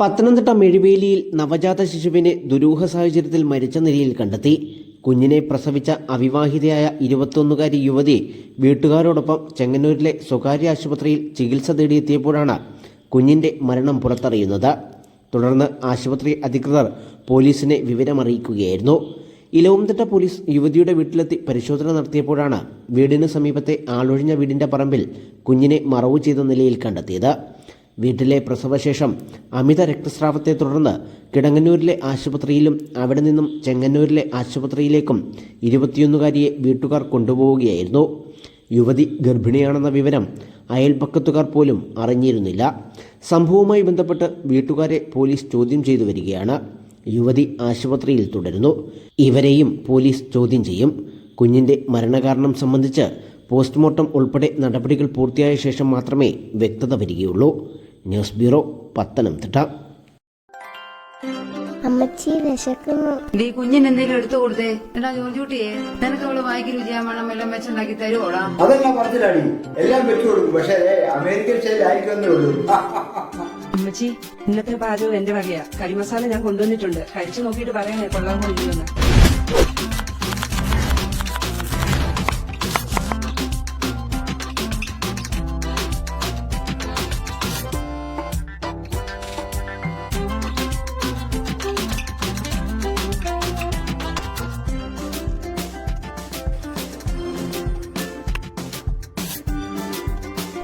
പത്തനംതിട്ട മെഴുവേലിയിൽ നവജാത ശിശുവിനെ ദുരൂഹ സാഹചര്യത്തിൽ മരിച്ച നിലയിൽ കണ്ടെത്തി. കുഞ്ഞിനെ പ്രസവിച്ച അവിവാഹിതയായ ഇരുപത്തൊന്നുകാരി യുവതി വീട്ടുകാരോടൊപ്പം ചെങ്ങന്നൂരിലെ സ്വകാര്യ ആശുപത്രിയിൽ ചികിത്സ തേടിയെത്തിയപ്പോഴാണ് കുഞ്ഞിന്റെ മരണം പുറത്തറിയുന്നത്. തുടർന്ന് ആശുപത്രി അധികൃതർ പോലീസിനെ വിവരമറിയിക്കുകയായിരുന്നു. ഇലവുംതിട്ട പോലീസ് യുവതിയുടെ വീട്ടിലെത്തി പരിശോധന നടത്തിയപ്പോഴാണ് വീടിന് സമീപത്തെ ആളൊഴിഞ്ഞ വീടിന്റെ പറമ്പിൽ കുഞ്ഞിനെ മറവു ചെയ്ത നിലയിൽ കണ്ടെത്തിയത്. വീട്ടിലെ പ്രസവശേഷം അമിത രക്തസ്രാവത്തെ തുടർന്ന് കിടങ്ങന്നൂരിലെ ആശുപത്രിയിലും അവിടെ നിന്നും ചെങ്ങന്നൂരിലെ ആശുപത്രിയിലേക്കും ഇരുപത്തിയൊന്നുകാരിയെ വീട്ടുകാർ കൊണ്ടുപോവുകയായിരുന്നു. യുവതി ഗർഭിണിയാണെന്ന വിവരം അയൽപക്കത്തുകാർ പോലും അറിഞ്ഞിരുന്നില്ല. സംഭവവുമായി ബന്ധപ്പെട്ട് വീട്ടുകാരെ പോലീസ് ചോദ്യം ചെയ്തു വരികയാണ്. യുവതി ആശുപത്രിയിൽ തുടരുന്നു. ഇവരെയും പോലീസ് ചോദ്യം ചെയ്യും. കുഞ്ഞിന്റെ മരണകാരണം സംബന്ധിച്ച് പോസ്റ്റ്മോർട്ടം ഉൾപ്പെടെ നടപടികൾ പൂർത്തിയായ ശേഷം മാത്രമേ വ്യക്തത വരികയുള്ളൂ. News bureau Pathanamthitta. അമ്മച്ചി വിശക്കുന്നു. ഡീ കുഞ്ഞിന് എന്തെങ്കിലും എടുത്തു കൊടുത്തേ. എടാ ജോർജൂട്ടിയെ നിനക്ക് അവൾ വായിക്ക് രുചിയാൻ എല്ലാം വെച്ചുണ്ടാക്കി തരുവോടാ? അതെല്ലാം പറഞ്ഞില്ലാടി. എല്ലാം വെച്ചു കൊടുക്കും. പക്ഷേ അമേരിക്കൻ ശൈലി ആയിരിക്കുന്നേ ഉള്ളൂ. അമ്മച്ചി ഇന്നത്തെ പാചകം എന്റെ വകയാ. കരിമസാല ഞാൻ കൊണ്ടുവന്നിട്ടുണ്ട്. കഴിച്ചു നോക്കിയിട്ട് പറയണേ കൊള്ളാൻ ഇല്ലെന്ന്